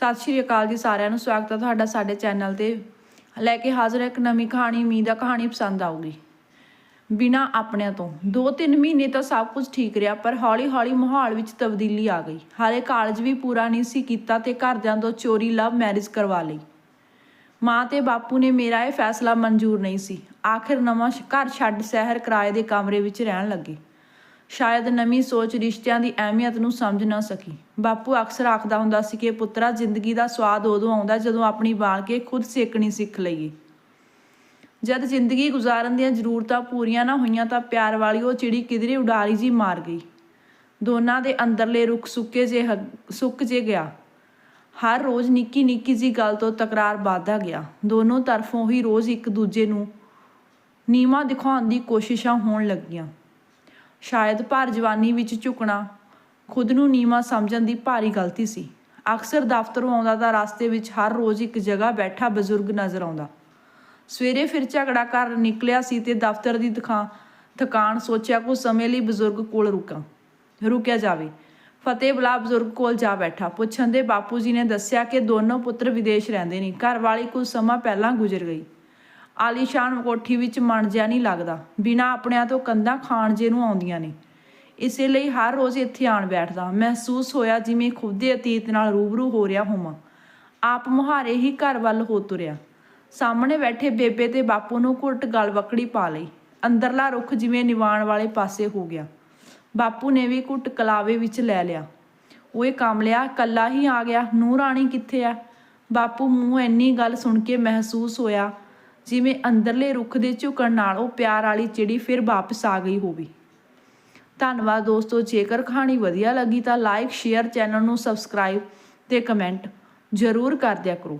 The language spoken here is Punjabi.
ਸਤਿ ਸ਼੍ਰੀ ਅਕਾਲ ਜੀ ਸਾਰਿਆਂ ਨੂੰ, ਸਵਾਗਤ ਹੈ ਤੁਹਾਡਾ ਸਾਡੇ ਚੈਨਲ ਤੇ। ਲੈ ਕੇ ਹਾਜ਼ਰ ਇੱਕ ਨਵੀਂ ਕਹਾਣੀ, ਉਮੀਦ ਆ ਕਹਾਣੀ ਪਸੰਦ ਆਊਗੀ। ਬਿਨਾ ਆਪਣਿਆਂ ਤੋਂ। 2-3 ਮਹੀਨੇ ਤਾਂ ਸਭ ਕੁਝ ਠੀਕ ਰਿਹਾ, ਪਰ ਹੌਲੀ-ਹੌਲੀ ਮਾਹੌਲ ਵਿੱਚ ਤਬਦੀਲੀ ਆ ਗਈ। ਹਾਲੇ ਕਾਲਜ ਵੀ ਪੂਰਾ ਨਹੀਂ ਸੀ ਕੀਤਾ ਤੇ ਘਰਦਿਆਂ ਤੋਂ ਚੋਰੀ ਲਵ ਮੈਰਿਜ ਕਰਵਾ ਲਈ। ਮਾਂ ਤੇ ਬਾਪੂ ਨੇ ਮੇਰਾ ਇਹ ਫੈਸਲਾ ਮਨਜ਼ੂਰ ਨਹੀਂ ਸੀ। ਆਖਿਰ ਨਵਾਂ ਸ਼- ਘਰ ਛੱਡ ਸ਼ਹਿਰ ਕਿਰਾਏ ਦੇ ਕਮਰੇ ਵਿੱਚ ਰਹਿਣ ਲੱਗੇ। ਸ਼ਾਇਦ ਨਵੀਂ ਸੋਚ ਰਿਸ਼ਤਿਆਂ ਦੀ ਅਹਿਮੀਅਤ ਨੂੰ ਸਮਝ ਨਾ ਸਕੀ। ਬਾਪੂ ਅਕਸਰ ਆਖਦਾ ਹੁੰਦਾ ਸੀ ਕਿ ਪੁੱਤਰਾ ਜ਼ਿੰਦਗੀ ਦਾ ਸਵਾਦ ਉਦੋਂ ਆਉਂਦਾ ਜਦੋਂ ਆਪਣੀ ਬਾਲ ਕੇ ਖੁਦ ਸੇਕਣੀ ਸਿੱਖ ਲਈਏ। ਜਦ ਜ਼ਿੰਦਗੀ ਗੁਜ਼ਾਰਨ ਦੀਆਂ ਜ਼ਰੂਰਤਾਂ ਪੂਰੀਆਂ ਨਾ ਹੋਈਆਂ ਤਾਂ ਪਿਆਰ ਵਾਲੀ ਉਹ ਚਿੜੀ ਕਿਧਰੇ ਉਡਾਰੀ ਜੀ ਮਾਰ ਗਈ। ਦੋਨਾਂ ਦੇ ਅੰਦਰਲੇ ਰੁੱਖ ਸੁੱਕੇ ਜੇ ਹ- ਸੁੱਕ ਜੇ ਗਿਆ। ਹਰ ਰੋਜ਼ ਨਿੱਕੀ ਨਿੱਕੀ ਜੀ ਗੱਲ ਤੋਂ ਤਕਰਾਰ ਵੱਧਦਾ ਗਿਆ। ਦੋਨੋਂ ਤਰਫੋਂ ਹੀ ਰੋਜ਼ ਇੱਕ ਦੂਜੇ ਨੂੰ ਨੀਵਾਂ ਦਿਖਾਉਣ ਦੀ ਕੋਸ਼ਿਸ਼ਾਂ ਹੋਣ ਲੱਗੀਆਂ। ਸ਼ਾਇਦ ਭਰ ਜਵਾਨੀ ਵਿੱਚ ਝੁਕਣਾ ਖੁਦ ਨੂੰ ਨੀਵਾਂ ਸਮਝਣ ਦੀ ਭਾਰੀ ਗਲਤੀ ਸੀ। ਅਕਸਰ ਦਫ਼ਤਰੋਂ ਆਉਂਦਾ ਤਾਂ ਰਸਤੇ ਵਿੱਚ ਹਰ ਰੋਜ਼ ਇੱਕ ਜਗ੍ਹਾ ਬੈਠਾ ਬਜ਼ੁਰਗ ਨਜ਼ਰ ਆਉਂਦਾ। ਸਵੇਰੇ ਫਿਰ ਝਗੜਾ ਕਰ ਨਿਕਲਿਆ ਸੀ ਤੇ ਦਫ਼ਤਰ ਦੀ ਦੁਕਾਨ ਥਕਾਨ ਸੋਚਿਆ ਕੁਝ ਸਮੇਂ ਲਈ ਬਜ਼ੁਰਗ ਕੋਲ ਰੁਕਾਂ। ਰੁਕਿਆ ਜਾਵੇ। ਫਤਿਹ ਬਲਾ ਬਜ਼ੁਰਗ ਕੋਲ ਜਾ ਬੈਠਾ। ਪੁੱਛਣ ਦੇ ਬਾਪੂ ਜੀ ਨੇ ਦੱਸਿਆ ਕਿ ਦੋਨੋਂ ਪੁੱਤਰ ਵਿਦੇਸ਼ ਰਹਿੰਦੇ ਨੇ। ਘਰ ਵਾਲੀ ਕੁਝ ਸਮਾਂ ਪਹਿਲਾਂ ਗੁਜ਼ਰ ਗਈ। ਆਲੀਸ਼ਾਨ ਕੋਠੀ ਵਿੱਚ ਮਨ ਜਿਹਾ ਨਹੀਂ ਲੱਗਦਾ। ਬਿਨਾ ਆਪਣਿਆਂ ਤੋਂ ਕੰਧਾਂ ਖਾਣ ਜੇ ਨੂੰ ਆਉਂਦੀਆਂ ਨੇ। ਇਸੇ ਲਈ ਹਰ ਰੋਜ਼ ਇੱਥੇ ਆਣ ਬੈਠਦਾ। ਮਹਿਸੂਸ ਹੋਇਆ ਜਿਵੇਂ ਖੁਦ ਦੇ ਅਤੀਤ ਨਾਲ ਰੂਬਰੂ ਹੋ ਰਿਹਾ ਹੋਵਾਂ। ਆਪ ਮੁਹਾਰੇ ਹੀ ਘਰ ਵੱਲ ਹੋ ਤੁਰਿਆ। ਸਾਹਮਣੇ ਬੈਠੇ ਬੇਬੇ ਤੇ ਬਾਪੂ ਨੂੰ ਘੁੱਟ ਗਲ ਵਕੜੀ ਪਾ ਲਈ। ਅੰਦਰਲਾ ਰੁੱਖ ਜਿਵੇਂ ਨਿਵਾਣ ਵਾਲੇ ਪਾਸੇ ਹੋ ਗਿਆ। ਬਾਪੂ ਨੇ ਵੀ ਘੁੱਟ ਕਲਾਵੇ ਵਿੱਚ ਲੈ ਲਿਆ। ਓਏ ਕਾਮਲਿਆ, ਕੱਲਾ ਹੀ ਆ ਗਿਆ। ਨੂੰਹ ਰਾਣੀ ਕਿੱਥੇ ਆ? ਬਾਪੂ ਮੂੰਹ ਇੰਨੀ ਗੱਲ ਸੁਣ ਕੇ ਮਹਿਸੂਸ ਹੋਇਆ ਜਿਵੇਂ ਅੰਦਰਲੇ ਰੁੱਖ ਦੇ ਝੁਕਣ ਨਾਲ ਉਹ ਪਿਆਰ ਵਾਲੀ ਚਿੜੀ ਫਿਰ ਵਾਪਸ ਆ ਗਈ ਹੋਵੇ। ਧੰਨਵਾਦ ਦੋਸਤੋ, ਜੇਕਰ ਕਹਾਣੀ ਵਧੀਆ ਲੱਗੀ ਤਾਂ ਲਾਈਕ ਸ਼ੇਅਰ ਚੈਨਲ ਨੂੰ ਸਬਸਕ੍ਰਾਈਬ ਤੇ ਕਮੈਂਟ ਜ਼ਰੂਰ ਕਰ ਦਿਆ ਕਰੋ।